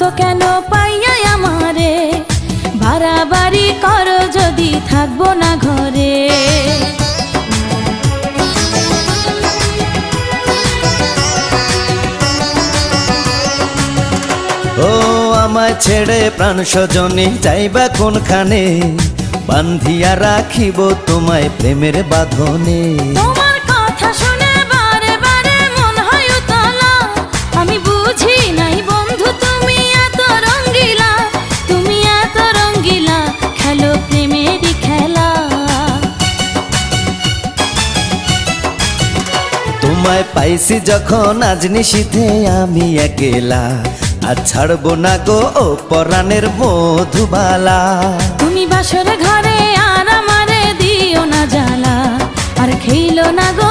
গো কেন পাইয়া আমারে? বাড়াবাড়ি করো যদি থাকব না ঘরে। ও আমায় ছেড়ে প্রাণ স্বজনে যাইবা কোনখানে? বান্ধিয়া রাখিব তোমায় প্রেমের বাঁধনে। তোমার কথা তোমায় পাইছি যখন আজ নিশীথে আমি একেলা। আর ছাড়বো না গো, ও পরাণের মধুবালা। তুমি বাসর ঘরে আর আমারে দিও না জ্বালা। আর খেলো না গো